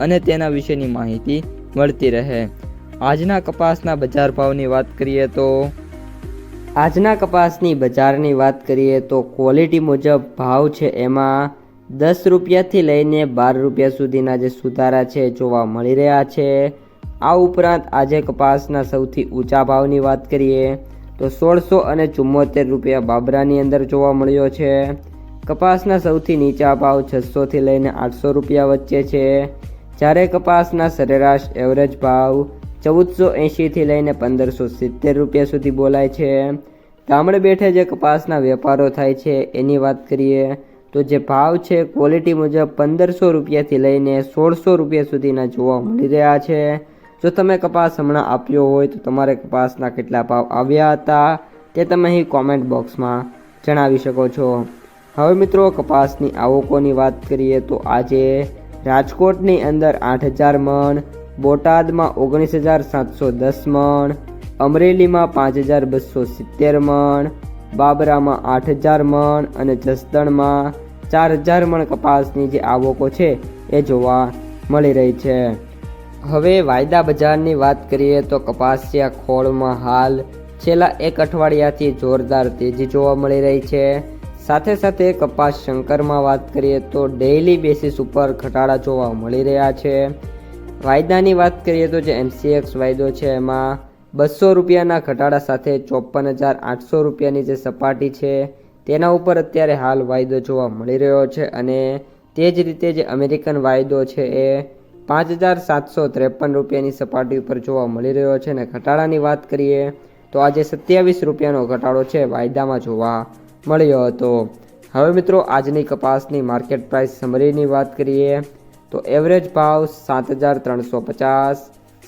અને તેના વિશેની માહિતી મળતી રહે. આજના કપાસના બજાર ભાવની વાત કરીએ તો આજના કપાસની બજારની વાત કરીએ તો ક્વોલિટી મુજબ ભાવ છે એમાં દસ રૂપિયાથી લઈને બાર રૂપિયા સુધીના જે સુધારા છે જોવા મળી રહ્યા છે. આ ઉપરાંત આજે કપાસના સૌથી ઊંચા ભાવની વાત કરીએ તો સોળસો અને ચુમ્મોતેર રૂપિયા બાબરાની અંદર જોવા મળ્યો છે. કપાસના સૌથી નીચા ભાવ છસોથી લઈને આઠસો રૂપિયા વચ્ચે છે. જ્યારે કપાસના સરેરાશ એવરેજ ભાવ ચૌદસો એંશીથી લઈને પંદરસો સિત્તેર રૂપિયા સુધી બોલાય છે. ગામડે બેઠે જે કપાસના વેપારો થાય છે, એની વાત કરીએ તો જે ભાવ છે ક્વોલિટી મુજબ પંદરસો રૂપિયાથી લઈને સોળસો રૂપિયા સુધીના જોવા મળી રહ્યા છે. જો તમે કપાસ હમણાં આપ્યો હોય તો તમારે કપાસના કેટલા ભાવ આવ્યા હતા તે તમે અહીં કોમેન્ટ બોક્સમાં જણાવી શકો છો. હવે મિત્રો કપાસની આવકોની વાત કરીએ તો આજે રાજકોટની અંદર આઠ હજાર મણ, બોટાદમાં ઓગણીસ હજાર સાતસો દસ મણ, અમરેલીમાં પાંચ હજાર બસો સિત્તેર મણ, બાબરામાં આઠ હજાર મણ અને જસદણમાં ચાર હજાર મણ કપાસની જે આવકો છે એ જોવા મળી રહી છે. હવે વાયદા બજારની વાત કરીએ તો કપાસિયા ખોળમાં હાલ છેલ્લા એક અઠવાડિયાથી જોરદાર તેજી જોવા મળી રહી છે. સાથે સાથે કપાસ શંકરમાં વાત કરીએ તો ડેઇલી બેસિસ ઉપર ઘટાડા જોવા મળી રહ્યા છે. વાયદાની વાત કરીએ તો જે એમસીએક્સ વાયદો છે, એમાં બસો રૂપિયાના ઘટાડા સાથે ચોપન હજાર આઠસો રૂપિયાની જે સપાટી છે, તેના ઉપર અત્યારે હાલ વાયદો જોવા મળી રહ્યો છે અને તે જ રીતે જે અમેરિકન વાયદો છે, એ પાંચ હજાર સાતસો ત્રેપન રૂપિયાની સપાટી ઉપર જોવા મળી રહ્યો છે અને ઘટાડાની વાત કરીએ તો આજે સત્યાવીસ રૂપિયાનો ઘટાડો છે વાયદામાં જોવા મળ્યો હતો. હવે મિત્રો, આજની કપાસની માર્કેટ પ્રાઇસ સમરીની વાત કરીએ, તો એવરેજ ભાવ સાત હજાર ત્રણસો પચાસ,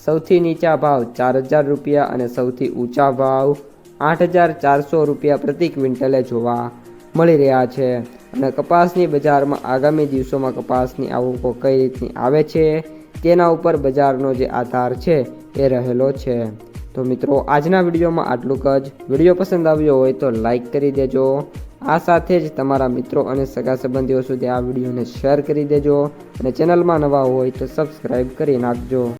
સૌથી નીચા ભાવ ચાર હજાર રૂપિયા અને સૌથી ઊંચા ભાવ આઠ હજાર ચારસો રૂપિયા પ્રતિ ક્વિન્ટલે જોવા મળી રહ્યા છે. અને કપાસની બજારમાં આગામી દિવસોમાં કપાસની આવકો કઈ રીતની આવે છે, તેના ઉપર બજારનો જે આધાર છે એ રહેલો છે. તો મિત્રો, આજના વિડીયોમાં આટલું જ. વીડિયો પસંદ આવ્યો હોય તો લાઈક કરી દેજો. આ સાથે જ તમારા મિત્રો અને સગા સંબંધીઓ સુધી આ વિડીયોને શેર કરી દેજો અને ચેનલમાં નવા હોય તો સબસ્ક્રાઈબ કરી નાખજો.